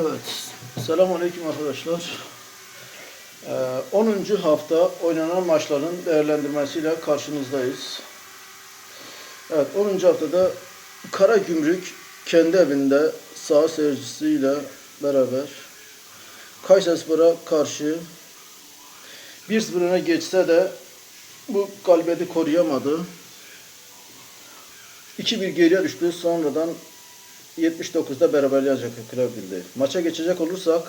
Evet, selamünaleyküm arkadaşlar. Ee, 10. hafta oynanan maçların değerlendirmesiyle karşınızdayız. Evet, 10. haftada Karagümrük kendi evinde saha seyircisiyle beraber Kayserispor'a karşı 1-0 öne geçse de bu galibiyeti koruyamadı. 2-1 geriye düştü. Sonradan 79'da beraberliği ancak kırabildi. Maça geçecek olursak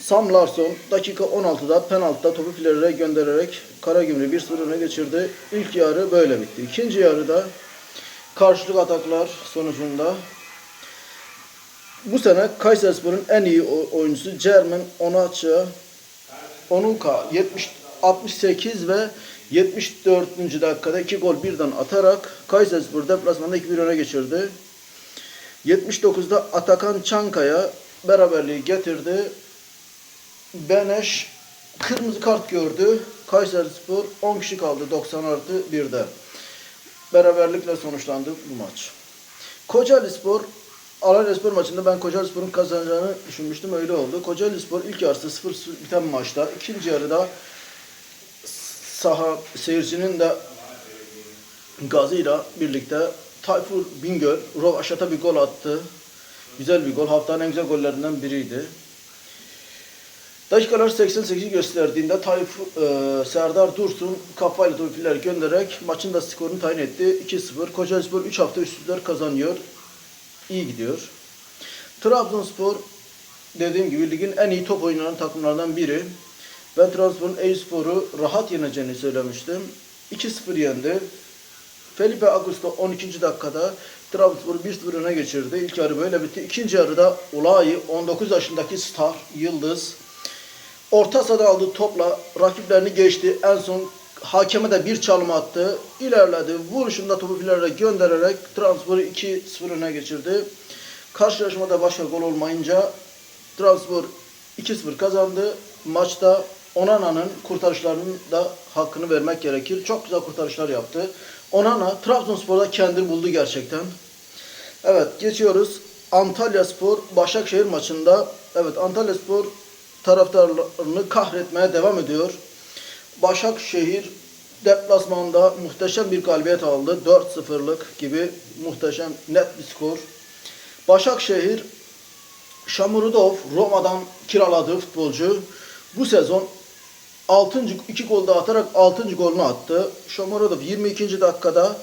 Sam Larsson dakika 16'da penaltıda topu filelere göndererek Karagümrük'ü 1-0 öne geçirdi. İlk yarı böyle bitti. İkinci yarıda karşılık ataklar sonucunda bu sene Kayserispor'un en iyi oyuncusu Cermen Onaç'a Onuka 70 68 ve 74. dakikada iki gol birden atarak Kayserispor deplasmanda 2-1 öne geçirdi. 79'da Atakan Çankaya beraberliği getirdi. Beneş kırmızı kart gördü. Kayserispor 10 kişi kaldı 90 artı 1'de. Beraberlikle sonuçlandı bu maç. Kocaeli Spor Alanya Spor maçında ben Kocaeli Spor'un kazanacağını düşünmüştüm. Öyle oldu. Kocaeli Spor ilk yarısı 0 biten maçta. ikinci yarıda saha seyircinin de gazıyla birlikte Tayfur Bingöl Rovaşat'a bir gol attı. Güzel bir gol. Haftanın en güzel gollerinden biriydi. Dakikalar 88'i gösterdiğinde Tayfur, e, Serdar Dursun kafayla topiler göndererek maçın da skorunu tayin etti. 2-0. Kocaelispor 3 hafta üst üste kazanıyor. İyi gidiyor. Trabzonspor dediğim gibi ligin en iyi top oynayan takımlardan biri. Ben Trabzonspor'un Eyüpspor'u rahat yeneceğini söylemiştim. 2-0 yendi. Felipe Augusto 12. dakikada Trabzonspor'u 1-0 öne geçirdi. İlk yarı böyle bitti. İkinci yarıda Olay 19 yaşındaki star, yıldız orta sahada aldığı topla rakiplerini geçti. En son hakeme de bir çalım attı. İlerledi. Vuruşunda topu filelere göndererek Trabzonspor'u 2-0 öne geçirdi. Karşılaşmada başka gol olmayınca Trabzonspor 2-0 kazandı. Maçta Onana'nın kurtarışlarının da hakkını vermek gerekir. Çok güzel kurtarışlar yaptı. Onana Trabzonspor'da kendini buldu gerçekten. Evet geçiyoruz. Antalya Spor Başakşehir maçında evet Antalya Spor taraftarlarını kahretmeye devam ediyor. Başakşehir deplasmanda muhteşem bir galibiyet aldı. 4-0'lık gibi muhteşem net bir skor. Başakşehir Şamurudov Roma'dan kiraladığı futbolcu bu sezon 6. 2 gol daha atarak 6. golünü attı. Şamurudov 22. dakikada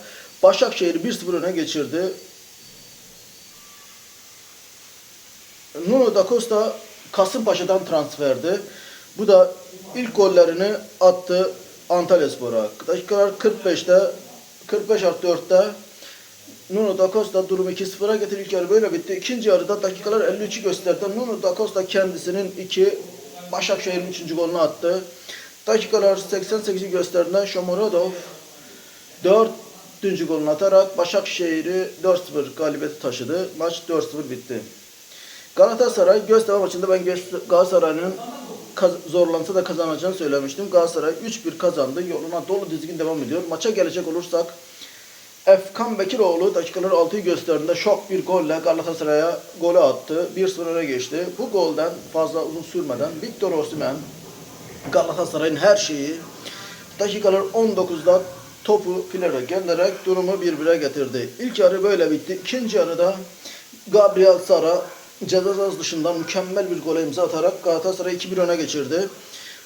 Başakşehir'i 1-0 öne geçirdi. Nuno da Costa Kasımpaşa'dan transferdi. Bu da ilk gollerini attı Antalyaspor'a. Dakikalar 45'te 45 artı 4'te Nuno da Costa durumu 2-0'a getirdi. İlk yarı böyle bitti. İkinci yarıda dakikalar 53'ü gösterdi. Nuno da Costa kendisinin 2 Başakşehir'in 3. golünü attı. Dakikalar 88'i gösterdiğinde Shomorodov 4. golünü atarak Başakşehir'i 4-0 galibiyeti taşıdı. Maç 4-0 bitti. Galatasaray Göztepe maçında ben Galatasaray'ın zorlansa da kazanacağını söylemiştim. Galatasaray 3-1 kazandı. Yoluna dolu dizgin devam ediyor. Maça gelecek olursak Efkan Bekiroğlu dakikaları 6'yı gösterdiğinde şok bir golle Galatasaray'a golü attı. 1-0 öne geçti. Bu golden fazla uzun sürmeden Victor Osimhen Galatasaray'ın her şeyi dakikalar 19'da topu filere göndererek durumu 1-1'e getirdi. İlk yarı böyle bitti. İkinci yarıda Gabriel Sara ceza dışından mükemmel bir gole imza atarak Galatasaray'ı 2-1 öne geçirdi.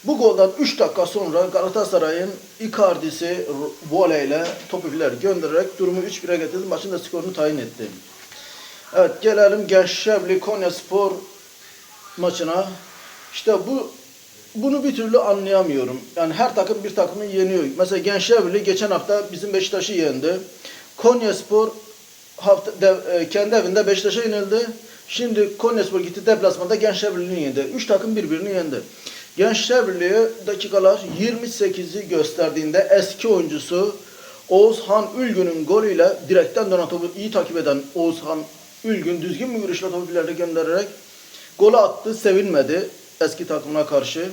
Bu golden 3 dakika sonra Galatasaray'ın Icardi'si voleyle topu filer göndererek durumu 3-1'e getirdi. Maçın da skorunu tayin etti. Evet gelelim Gençlerbirliği Konya Spor maçına. İşte bu bunu bir türlü anlayamıyorum. Yani her takım bir takımı yeniyor. Mesela Gençler Birliği geçen hafta bizim Beşiktaş'ı yendi. Konya Spor hafta, de- e, kendi evinde Beşiktaş'a yenildi. Şimdi Konya Spor gitti deplasmanda Gençler Birliği'ni yendi. Üç takım birbirini yendi. Gençler Birliği dakikalar 28'i gösterdiğinde eski oyuncusu Oğuzhan Ülgün'ün golüyle direkten dönen topu iyi takip eden Oğuzhan Ülgün düzgün bir vuruşla topu ileride göndererek golü attı, sevinmedi eski takımına karşı.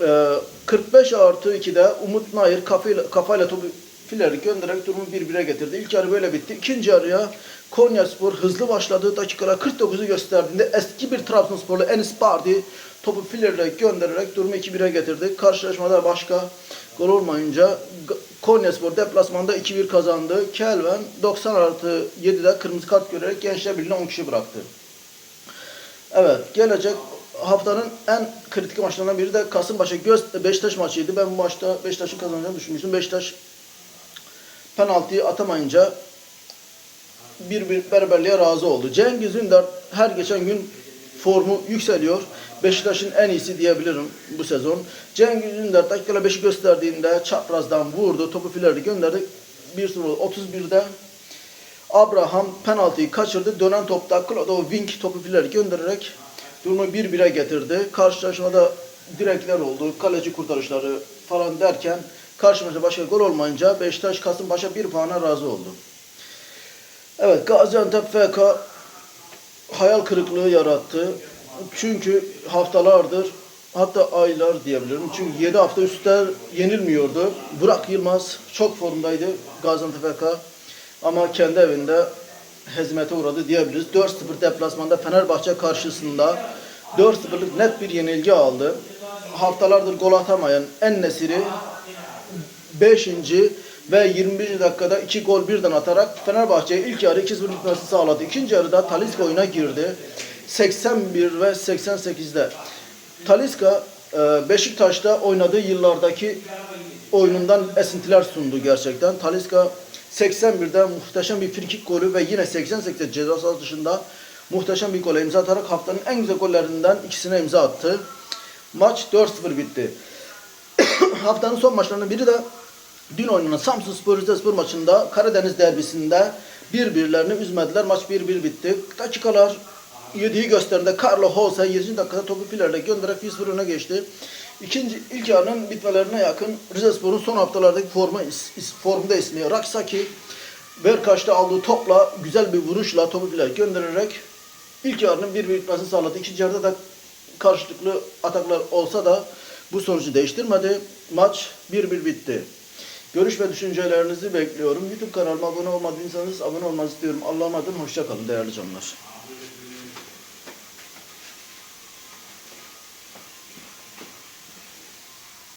Ee, 45 artı 2'de Umut Nayır kafayla, kafayla topu fileri göndererek durumu 1-1'e getirdi. İlk yarı böyle bitti. İkinci yarıya Konyaspor hızlı başladı. Dakikalar 49'u gösterdiğinde eski bir Trabzonsporlu Enis Bardi topu filerle göndererek durumu 2-1'e getirdi. Karşılaşmada başka gol olmayınca Konyaspor deplasmanda 2-1 kazandı. Kelven 90 artı 7'de kırmızı kart görerek Gençler Birliği'ne 10 kişi bıraktı. Evet, gelecek haftanın en kritik maçlarından biri de Kasımpaşa Göz Beşiktaş maçıydı. Ben bu maçta Beşiktaş'ın kazanacağını düşünmüştüm. Beşiktaş penaltıyı atamayınca bir bir beraberliğe razı oldu. Cengiz Ünder her geçen gün formu yükseliyor. Beşiktaş'ın en iyisi diyebilirim bu sezon. Cengiz Ünder dakikala 5'i gösterdiğinde çaprazdan vurdu. Topu fileri gönderdi. 1-0 31'de Abraham penaltıyı kaçırdı. Dönen topta Claudio Wink topu fileri göndererek durumu 1-1'e getirdi. Karşılaşmada direkler oldu. Kaleci kurtarışları falan derken karşımıza başka gol olmayınca Beşiktaş Kasımpaşa 1 puana razı oldu. Evet Gaziantep FK hayal kırıklığı yarattı. Çünkü haftalardır hatta aylar diyebilirim. Çünkü 7 hafta üstte yenilmiyordu. Burak Yılmaz çok formdaydı Gaziantep FK. Ama kendi evinde hezimete uğradı diyebiliriz. 4-0 deplasmanda Fenerbahçe karşısında 4-0'lık net bir yenilgi aldı. Haftalardır gol atamayan En-Nesyri 5. ve 21. dakikada 2 gol birden atarak Fenerbahçe'ye ilk yarı 2-0 bitmesini sağladı. İkinci yarıda Talisca oyuna girdi. 81 ve 88'de. Talisca e, Beşiktaş'ta oynadığı yıllardaki oyunundan esintiler sundu gerçekten. Talisca 81'de muhteşem bir frikik golü ve yine 88'de ceza sahası dışında muhteşem bir gole imza atarak haftanın en güzel gollerinden ikisine imza attı. Maç 4-0 bitti. Haftanın son maçlarından biri de dün oynanan Samsun Spor Rizespor maçında Karadeniz derbisinde birbirlerini üzmediler. Maç 1-1 bitti. Dakikalar 7'yi gösterdiğinde Carlo Jose 7. dakikada topu filerle göndererek 1-0 öne geçti. İkinci, ilk yarının bitmelerine yakın Rizespor'un son haftalardaki forma, is, is, formda ismi Raksaki Berkaç'ta aldığı topla güzel bir vuruşla topu filer göndererek ilk yarının bir bitmesini sağladı. İkinci yarıda da karşılıklı ataklar olsa da bu sonucu değiştirmedi. Maç 1-1 bitti. Görüş ve düşüncelerinizi bekliyorum. YouTube kanalıma abone olmadıysanız abone olmanızı istiyorum. Allah'a emanet olun. Hoşça kalın değerli canlar.